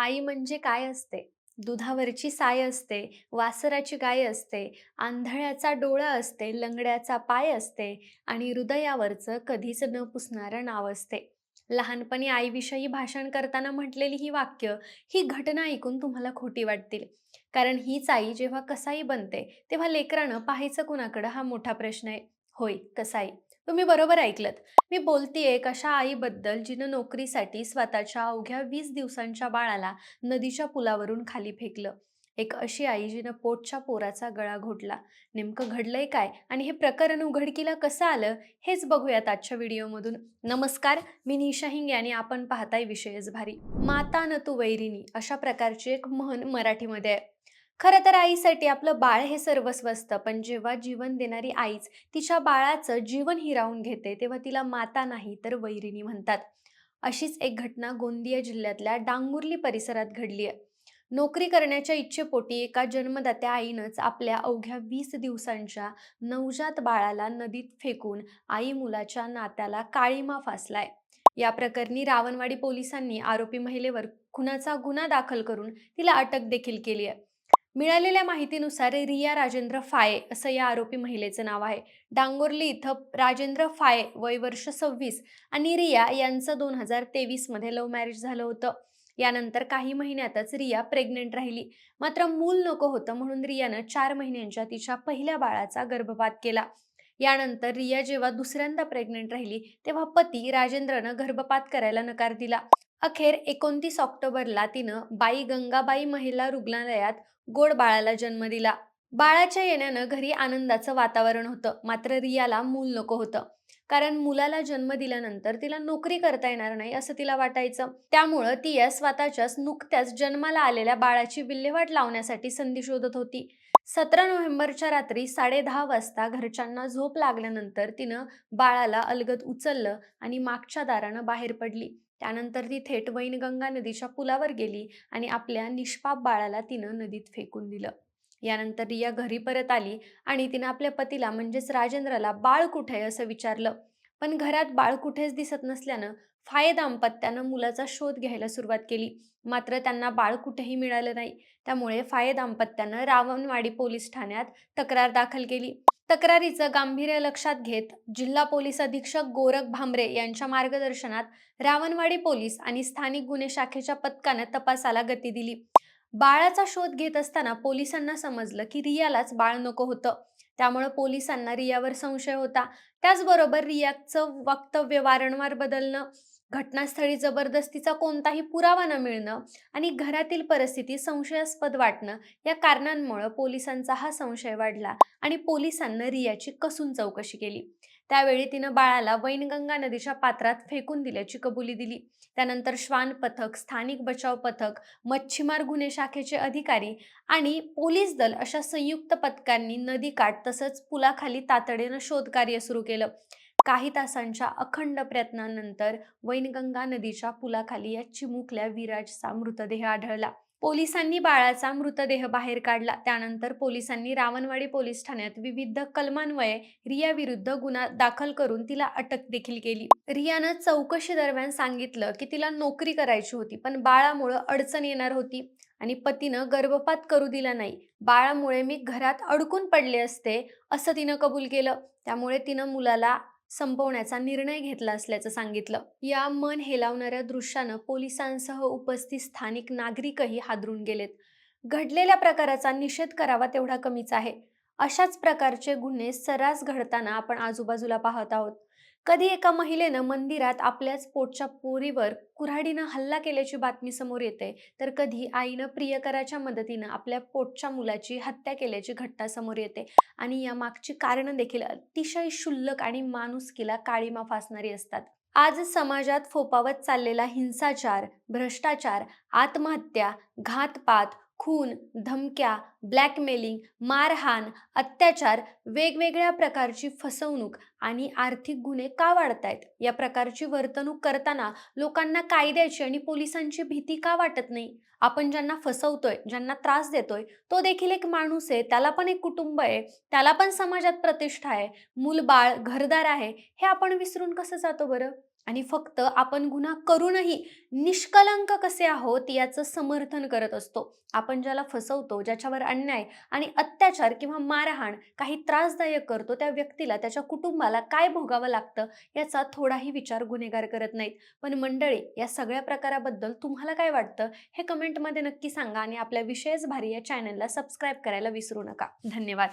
आई म्हणजे काय असते? दुधावरची साय असते, वासराची गाय असते, आंधळ्याचा डोळा असते, लंगड्याचा पाय असते आणि हृदयावरचं कधीच न पुसणारं नाव असते. लहानपणी आईविषयी भाषण करताना म्हटलेली ही वाक्य, ही घटना ऐकून तुम्हाला खोटी वाटतील. कारण हीच आई जेव्हा कसाई बनते, तेव्हा लेकरानं पाहायचं कुणाकडं हा मोठा प्रश्न आहे. होय, कसाई. तुम्ही बरोबर ऐकलत. मी बोलतेय एक अशा आईबद्दल जिनं नोकरीसाठी स्वतःच्या अवघ्या वीस दिवसांच्या बाळाला नदीच्या पुलावरून खाली फेकलं. एक अशी आई जिनं पोटच्या पोराचा गळा घोटला. नेमकं घडलंय काय आणि हे प्रकरण उघडकीला कसं आलं हेच बघूयात आजच्या व्हिडिओमधून. नमस्कार, मी निशा हिंगे आणि आपण पाहताय विषयच भारी. माता न तू वैरिणी अशा प्रकारची एक म्हण मराठीमध्ये आहे. खरं तर आईसाठी आपलं बाळ हे सर्वस्व असतं, पण जेव्हा जीवन देणारी आईच तिच्या बाळाचं जीवन हिरावून घेते, तेव्हा तिला माता नाही तर वैरिणी म्हणतात. अशीच एक घटना गोंदिया जिल्ह्यातल्या डांगुर्ली परिसरात घडली आहे. नोकरी करण्याच्या इच्छेपोटी एका जन्मदात्या आईनंच आपल्या अवघ्या वीस दिवसांच्या नवजात बाळाला नदीत फेकून आई मुलाच्या नात्याला काळीमा फासलाय. या प्रकरणी रावणवाडी पोलिसांनी आरोपी महिलेवर खुनाचा गुन्हा दाखल करून तिला अटक देखील केली आहे. मिळालेल्या माहितीनुसार रिया राजेंद्र फाये असं या आरोपी महिलेचं नाव आहे. डांगोर्ली इथं राजेंद्र फाये वय वर्ष सव्वीस आणि रिया यांचं दोन हजार तेवीसमध्ये लव्ह मॅरेज झालं होतं. यानंतर काही महिन्यातच रिया प्रेग्नेंट राहिली. मात्र मूल नको होतं म्हणून रियानं चार महिन्यांच्या तिच्या पहिल्या बाळाचा गर्भपात केला. यानंतर रिया जेव्हा दुसऱ्यांदा प्रेग्नेंट राहिली तेव्हा पती राजेंद्रनं गर्भपात करायला नकार दिला. अखेर एकोणतीस ऑक्टोबरला तिनं बाई गंगाबाई महिला रुग्णालयात गोड बाळाला जन्म दिला. बाळाच्या येण्यानं घरी आनंदाचं वातावरण होतं. मात्र रियाला मूल नको होतं. कारण मुलाला जन्म दिल्यानंतर तिला नोकरी करता येणार नाही असं तिला वाटायचं. त्यामुळं ती या स्वतःच्याच नुकत्याच जन्माला आलेल्या बाळाची विल्हेवाट लावण्यासाठी संधी शोधत होती. सतरा नोव्हेंबरच्या रात्री साडेदहा वाजता घरच्यांना झोप लागल्यानंतर तिनं बाळाला अलगद उचललं आणि मागच्या दारानं बाहेर पडली. त्यानंतर ती थेट वैनगंगा नदीच्या पुलावर गेली आणि आपल्या निष्पाप बाळाला तिनं नदीत फेकून दिलं. यानंतर रिया घरी परत आली आणि तिनं आपल्या पतीला म्हणजेच राजेंद्रला बाळ कुठे आहे असं विचारलं. पण घरात बाळ कुठेच दिसत नसल्यानं फाये दाम्पत्यानं मुलाचा शोध घ्यायला सुरुवात केली. मात्र त्यांना बाळ कुठेही मिळालं नाही. त्यामुळे फाये दाम्पत्यानं रावणवाडी पोलीस ठाण्यात तक्रार दाखल केली. तक्रारीचं गांभीर्य लक्षात घेत जिल्हा पोलीस अधीक्षक गोरख भांबरे यांच्या मार्गदर्शनात रावणवाडी पोलीस आणि स्थानिक गुन्हे शाखेच्या पथकानं तपासाला गती दिली. बाळाचा शोध घेत असताना पोलिसांना समजलं की रियालाच बाळ नको होतं. त्यामुळं पोलिसांना रियावर संशय होता. त्याचबरोबर रियाचं वक्तव्य वारंवार बदलणं, घटनास्थळी जबरदस्तीचा कोणताही पुरावा न मिळणं आणि घरातील परिस्थिती संशयास्पद वाटणं या कारणांमुळं पोलिसांचा हा संशय वाढला आणि पोलिसांना रियाची कसून चौकशी केली. त्यावेळी तिनं बाळाला वैनगंगा नदीच्या पात्रात फेकून दिल्याची कबुली दिली. त्यानंतर श्वान पथक, स्थानिक बचाव पथक, मच्छीमार गुन्हे शाखेचे अधिकारी आणि पोलीस दल अशा संयुक्त पथकांनी नदीकाठ तसंच पुलाखाली तातडीनं शोधकार्य सुरू केलं. काही तासांच्या अखंड प्रयत्नानंतर वैनगंगा नदीच्या पुलाखाली या चिमुकल्या विराजचा मृतदेह आढळला. पोलिसांनी बाळाचा मृतदेह बाहेर काढला. त्यानंतर पोलिसांनी रावणवाडी पोलीस ठाण्यात विविध कलमान्वये रियाविरुद्ध गुन्हा दाखल करून तिला अटक देखील केली. रियानं चौकशी दरम्यान सांगितलं की तिला नोकरी करायची होती पण बाळामुळं अडचण येणार होती आणि पतीनं गर्भपात करू दिला नाही. बाळामुळे मी घरात अडकून पडले असते असं तिनं कबूल केलं. त्यामुळे तिनं मुलाला संपवण्याचा निर्णय घेतला असल्याचं सांगितलं. या मन हेलावणाऱ्या दृश्यानं पोलिसांसह उपस्थित स्थानिक नागरिकही हादरून गेलेत. घडलेल्या प्रकाराचा निषेध करावा तेवढा कमीच आहे. अशाच प्रकारचे गुन्हे सर्रास घडताना आपण आजूबाजूला पाहत आहोत. कधी एका महिलेनं मंदिरात आपल्याच पोटच्या पोरीवर कुऱ्हाडीनं हल्ला केल्याची बातमी समोर येते, तर कधी आईनं प्रियकराच्या मदतीनं आपल्या पोटच्या मुलाची हत्या केल्याची घटना समोर येते आणि या मागची कारणं देखील अतिशय क्षुल्लक आणि माणुसकीला काळीमा फासणारी असतात. आज समाजात फोफावत चाललेला हिंसाचार, भ्रष्टाचार, आत्महत्या, घातपात, खून, धमक्या, ब्लॅकमेलिंग, मारहाण, अत्याचार, वेगवेगळ्या प्रकारची फसवणूक आणि आर्थिक गुन्हे का वाढतायत? या प्रकारची वर्तणूक करताना लोकांना कायद्याची आणि पोलिसांची भीती का वाटत नाही? आपण ज्यांना फसवतोय, ज्यांना त्रास देतोय, तो देखील एक माणूस आहे, त्याला पण एक कुटुंब आहे, त्याला पण समाजात प्रतिष्ठा आहे, मूल बाळ, घरदार आहे, हे आपण विसरून कसं जातो बरं? आणि फक्त आपण गुन्हा करूनही निष्कलंक कसे आहोत याचं समर्थन करत असतो. आपण ज्याला फसवतो ज्याच्यावर अन्याय आणि अत्याचार किंवा मारहाण काही त्रासदायक करतो त्या व्यक्तीला त्याच्या कुटुंबाला काय भोगावं लागतं याचा थोडाही विचार गुन्हेगार करत नाहीत. पण मंडळी या सगळ्या प्रकाराबद्दल तुम्हाला काय वाटतं? हे कमेंटमध्ये नक्की सांगा आणि आपल्या विशेष भारी या चॅनलला सबस्क्राईब करायला विसरू नका. धन्यवाद.